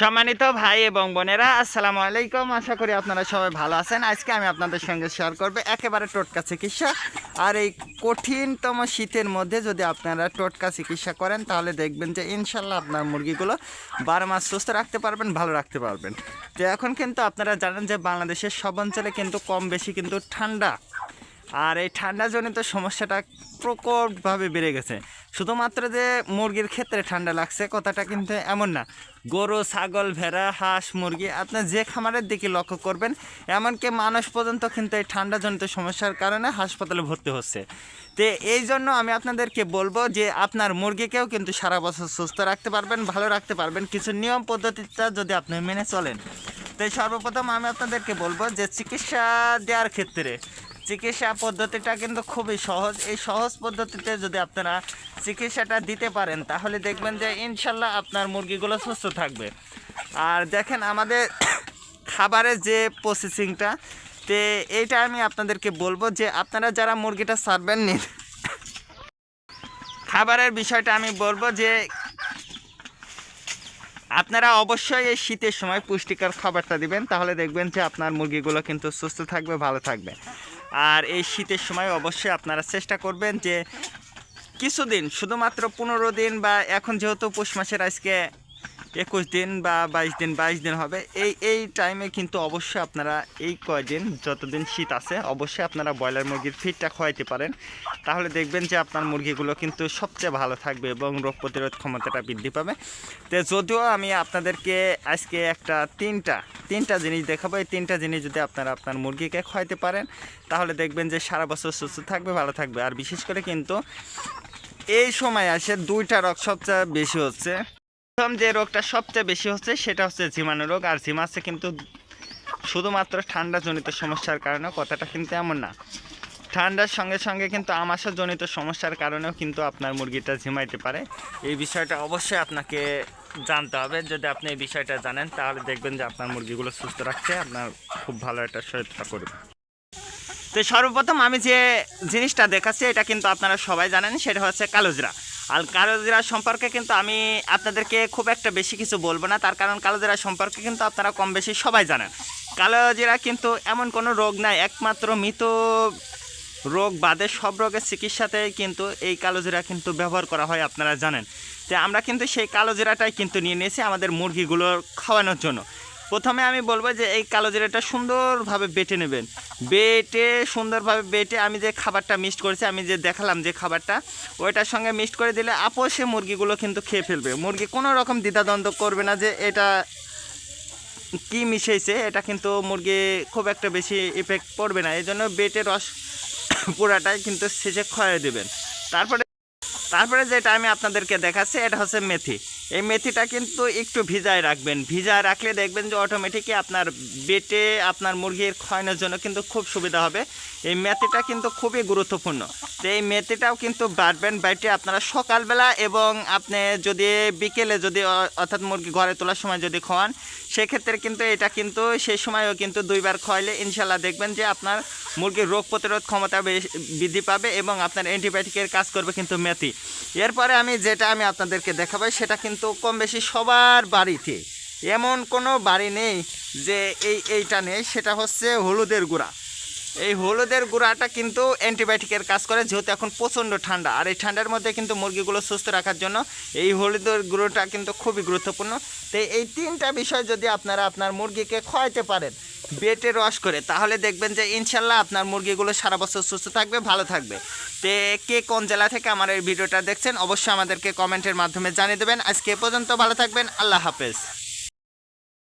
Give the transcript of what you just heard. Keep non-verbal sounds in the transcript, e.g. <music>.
সম্মানিত ভাই এবং বোনেরা, আসসালামু আলাইকুম। আশা করি আপনারা সবাই ভালো আছেন। আজকে আমি আপনাদের সঙ্গে শেয়ার করব একেবারে টোটকা চিকিৎসা। আর এই কঠিনতম শীতের মধ্যে যদি আপনারা টোটকা চিকিৎসা করেন, তাহলে দেখবেন যে ইনশাল্লাহ আপনার মুরগিগুলো বারো মাস সুস্থ রাখতে পারবেন, ভালো রাখতে পারবেন। তো এখন কিন্তু আপনারা জানেন যে বাংলাদেশের সব অঞ্চলে কিন্তু কম বেশি কিন্তু ঠান্ডা। আর এই ঠান্ডাজনিত সমস্যাটা প্রকটভাবে বেড়ে গেছে। শুধুমাত্র যে মুরগির ক্ষেত্রে ঠান্ডা লাগছে, কথাটা কিন্তু এমন না। গরু, ছাগল, ভেড়া, হাঁস, মুরগি, আপনার যে খামারের দিকে লক্ষ্য করবেন, এমনকি মানুষ পর্যন্ত কিন্তু এই ঠান্ডাজনিত সমস্যার কারণে হাসপাতালে ভর্তি হচ্ছে। তো এই জন্য আমি আপনাদেরকে বলব যে, আপনার মুরগিকেও কিন্তু সারা বছর সুস্থ রাখতে পারবেন, ভালো রাখতে পারবেন। কিছু নিয়ম পদ্ধতিটা যদি আপনি মেনে চলেন। তাই সর্বপ্রথম আমি আপনাদেরকে বলব যে, চিকিৎসা দেওয়ার ক্ষেত্রে চিকিৎসা পদ্ধতিটা কিন্তু খুবই সহজ। এই সহজ পদ্ধতিতে যদি আপনারা চিকিৎসাটা দিতে পারেন, তাহলে দেখবেন যে ইনশাল্লাহ আপনার মুরগিগুলো সুস্থ থাকবে। আর দেখেন আমাদের খাবারের যে প্রসেসিংটা তে এইটা আমি আপনাদেরকে বলব যে আপনারা যারা মুরগিটা সারবেন নিন খাবারের বিষয়টা আমি বলব যে আপনারা অবশ্যই এই শীতের সময় পুষ্টিকর খাবারটা দিবেন, তাহলে দেখবেন যে আপনার মুরগিগুলো কিন্তু সুস্থ থাকবে, ভালো থাকবে। আর এই শীতের সময় অবশ্যই আপনারা চেষ্টা করবেন যে কিছুদিন, শুধুমাত্র পনেরো দিন বা এখন যেহেতু পৌষ মাসের আজকে একুশ দিন বা বাইশ দিন বাইশ দিন হবে। এই এই টাইমে কিন্তু অবশ্যই আপনারা এই কয়দিন যতদিন শীত আছে, অবশ্যই আপনারা ব্রয়লার মুরগির ফিটটা খোয়াইতে পারেন। তাহলে দেখবেন যে আপনার মুরগিগুলো কিন্তু সবচেয়ে ভালো থাকবে এবং রোগ প্রতিরোধ ক্ষমতাটা বৃদ্ধি পাবে। তো যদিও আমি আপনাদেরকে আজকে একটা তিনটা তিনটা জিনিস দেখাবো। এই তিনটা জিনিস যদি আপনারা আপনার মুরগিকে খাওয়াইতে পারেন, তাহলে দেখবেন যে সারা বছর সুস্থ থাকবে, ভালো থাকবে। আর বিশেষ করে কিন্তু এই সময় আসে দুইটা রোগ সবচেয়ে বেশি হচ্ছে। প্রথম যে রোগটা সবচেয়ে বেশি হচ্ছে সেটা হচ্ছে জীবাণু রোগ। আর জিমাসে কিন্তু শুধুমাত্র ঠান্ডাজনিত সমস্যার কারণে কথাটা কিন্তু এমন না। ঠান্ডার সঙ্গে সঙ্গে কিন্তু আমাশাজনিত সমস্যার কারণেও কিন্তু আপনার মুরগিটা ঝিমাইতে পারে। এই বিষয়টা অবশ্যই আপনাকে জানতে হবে। যদি আপনি এই বিষয়টা জানেন, তাহলে দেখবেন যে আপনার মুরগিগুলো সুস্থ রাখছে, আপনার খুব ভালো একটা সহায়তা করবে। তো সর্বপ্রথম আমি যে জিনিসটা দেখাচ্ছি, এটা কিন্তু আপনারা সবাই জানেন, সেটা হচ্ছে কালোজিরা আর কালোজিরা সম্পর্কে কিন্তু আমি আপনাদেরকে খুব একটা বেশি কিছু বলব না, তার কারণ কালোজিরা সম্পর্কে কিন্তু আপনারা কম বেশি সবাই জানেন। কালোজিরা কিন্তু এমন কোনো রোগ নাই, একমাত্র মৃত রোগ বাদে সব রোগের চিকিৎসাতে কিন্তু এই কালোজিরা কিন্তু ব্যবহার করা হয়, আপনারা জানেন। তো আমরা কিন্তু সেই কালোজিরাটাই কিন্তু নিয়ে নিয়েছি আমাদের মুরগিগুলোর খাওয়ানোর জন্য। প্রথমে আমি বলব যে এই কালো জিরাটা সুন্দরভাবে বেটে নেবেন। বেটে, সুন্দরভাবে বেটে আমি যে খাবারটা মিক্সড করেছি, আমি যে দেখালাম যে খাবারটা, ওইটার সঙ্গে মিক্সড করে দিলে আপোষে মুরগিগুলো কিন্তু খেয়ে ফেলবে। মুরগি কোনো রকম দ্বিধাদ্বন্দ্ব করবে না যে এটা কি মিশিয়েছে এটা কিন্তু মুরগি খুব একটা বেশি ইফেক্ট পড়বে না। এই জন্য বেটে রস <coughs> পুরাটাই কিন্তু শেষে খয়ে দেবেন। তারপরে তারপরে যেটা আমি আপনাদেরকে দেখাচ্ছি, এটা হচ্ছে মেথি। এই মেথিটা কিন্তু একটু ভিজায় রাখবেন। ভিজায় রাখলে দেখবেন যে অটোমেটিকই আপনার বেটে আপনার মুরগির খাওয়ানোর জন্য কিন্তু খুব সুবিধা হবে। এই মেথিটা কিন্তু খুবই গুরুত্বপূর্ণ। তো এই মেথিটাও কিন্তু বাড়বেন বাইটে আপনারা সকালবেলা এবং আপনি যদি বিকেলে যদি অর্থাৎ মুরগি ঘরে তোলার সময় যদি খাওয়ান সেক্ষেত্রে কিন্তু এটা কিন্তু সেই সময়ও কিন্তু দুইবার খাওয়াইলে ইনশাল্লাহ দেখবেন যে আপনার মুরগির রোগ প্রতিরোধ ক্ষমতা বৃদ্ধি পাবে এবং আপনার অ্যান্টিবায়োটিকের কাজ করবে কিন্তু মেথি। এরপরে আমি যেটা আমি আপনাদেরকে দেখাবো, সেটা কিন্তু কম বেশি সবার বাড়িতে। এমন কোনো বাড়ি নেই যে এই এইটা নেই, সেটা হচ্ছে হলুদের গুঁড়া। এই হলুদের গুঁড়াটা কিন্তু অ্যান্টিবায়োটিকের কাজ করে, যেহেতু এখন প্রচণ্ড ঠান্ডা। আর এই ঠান্ডার মধ্যে কিন্তু মুরগিগুলো সুস্থ রাখার জন্য এই হলুদের গুঁড়োটা কিন্তু খুবই গুরুত্বপূর্ণ। তো এই তিনটা বিষয় যদি আপনারা আপনার মুরগিকে খাওয়াইতে পারেন বেটে রস করে, তাহলে দেখবেন যে ইনশাল্লাহ আপনার মুরগিগুলো সারা বছর সুস্থ থাকবে, ভালো থাকবে। তে কে কোন জেলা থেকে আমার এই ভিডিওটা দেখছেন, অবশ্যই আমাদেরকে কমেন্টের মাধ্যমে জানিয়ে দেবেন। আজকে এ পর্যন্ত ভালো থাকবেন, আল্লাহ হাফেজ।